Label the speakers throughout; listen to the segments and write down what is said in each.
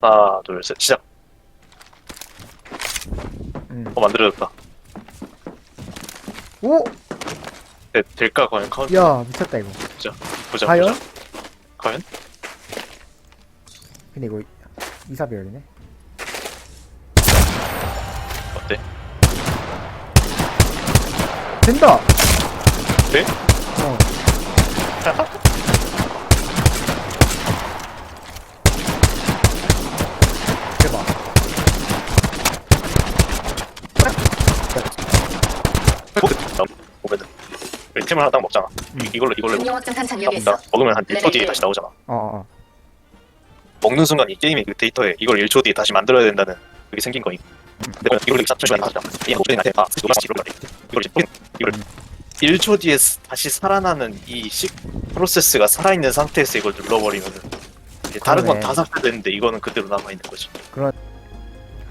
Speaker 1: 하나, 둘, 셋, 시작.
Speaker 2: 응.
Speaker 1: 어, 만들어졌다.
Speaker 2: 오!
Speaker 1: 네, 될까, 과연 카운트?
Speaker 2: 야 미쳤다 이거
Speaker 1: 보자,
Speaker 2: 과연?
Speaker 1: 보자. 과연?
Speaker 2: 근데 이거 이사배열이네
Speaker 1: 어때?
Speaker 2: 된다!
Speaker 1: 돼?
Speaker 2: 어 대박
Speaker 1: 보면은 템을 하나 딱 먹잖아.
Speaker 2: 음.
Speaker 1: 이- 이걸로 이걸로 딱
Speaker 3: 탄창력에서
Speaker 1: 먹다. 먹으면 한 1초 뒤에 다시 나오잖아.
Speaker 2: 어어어
Speaker 1: 먹는 순간 이 게임의 그 데이터에 이걸 1초 뒤에 다시 만들어야 된다는 그게 생긴 거임. 내가 이걸 이렇게 시간이 가잖아. 게임 오전에 아, 이거 다시 이걸 이걸 이제 이걸
Speaker 2: 음.
Speaker 1: 1초 뒤에 스- 다시 살아나는 이식 프로세스가 살아있는 상태에서 이걸 눌러버리면은 이제 다른 건
Speaker 2: 그러네.
Speaker 1: 다 삭제되는데 이거는 그대로 남아 있는 거지.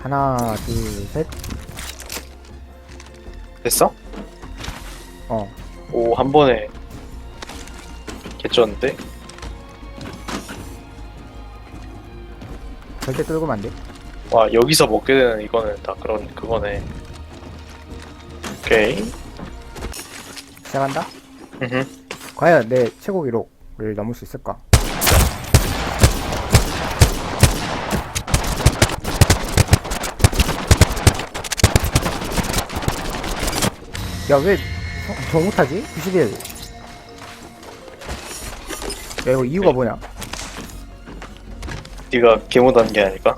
Speaker 2: 하나 둘 셋
Speaker 1: 됐어?
Speaker 2: 어.
Speaker 1: 오 한 번에 개쩌는데?
Speaker 2: 절대 끌고만 안 돼
Speaker 1: 와 여기서 먹게 되는 이거는 다 그런 그거네. 오케이.
Speaker 2: 시작한다
Speaker 1: 음흠.
Speaker 2: 과연 내 최고 기록을 넘을 수 있을까 야 왜 더 못하지? 91 야 이거 이유가 뭐냐
Speaker 1: 네가 개못한 게 아닐까?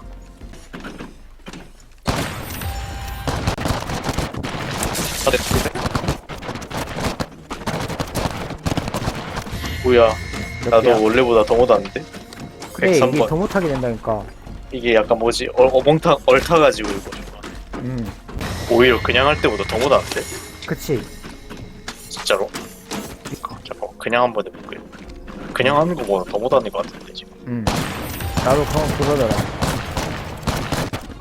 Speaker 1: 아, 네. 뭐야,
Speaker 2: 몇 개야?
Speaker 1: 나도 원래보다 더 못하는데?
Speaker 2: 그래 이게
Speaker 1: 103번.
Speaker 2: 더 못하게 된다니까
Speaker 1: 이게 약간 뭐지, 어, 어벙타, 얼타가지고 이거.
Speaker 2: 음
Speaker 1: 오히려 그냥 할 때보다 더 못하는데?
Speaker 2: 그치
Speaker 1: 진짜로? 잠깐 그냥 한번 해볼게요. 그냥 하는 거보다 뭐 더 못하는 것 같은데 지금.
Speaker 2: 응. 나도 그건 그거더라.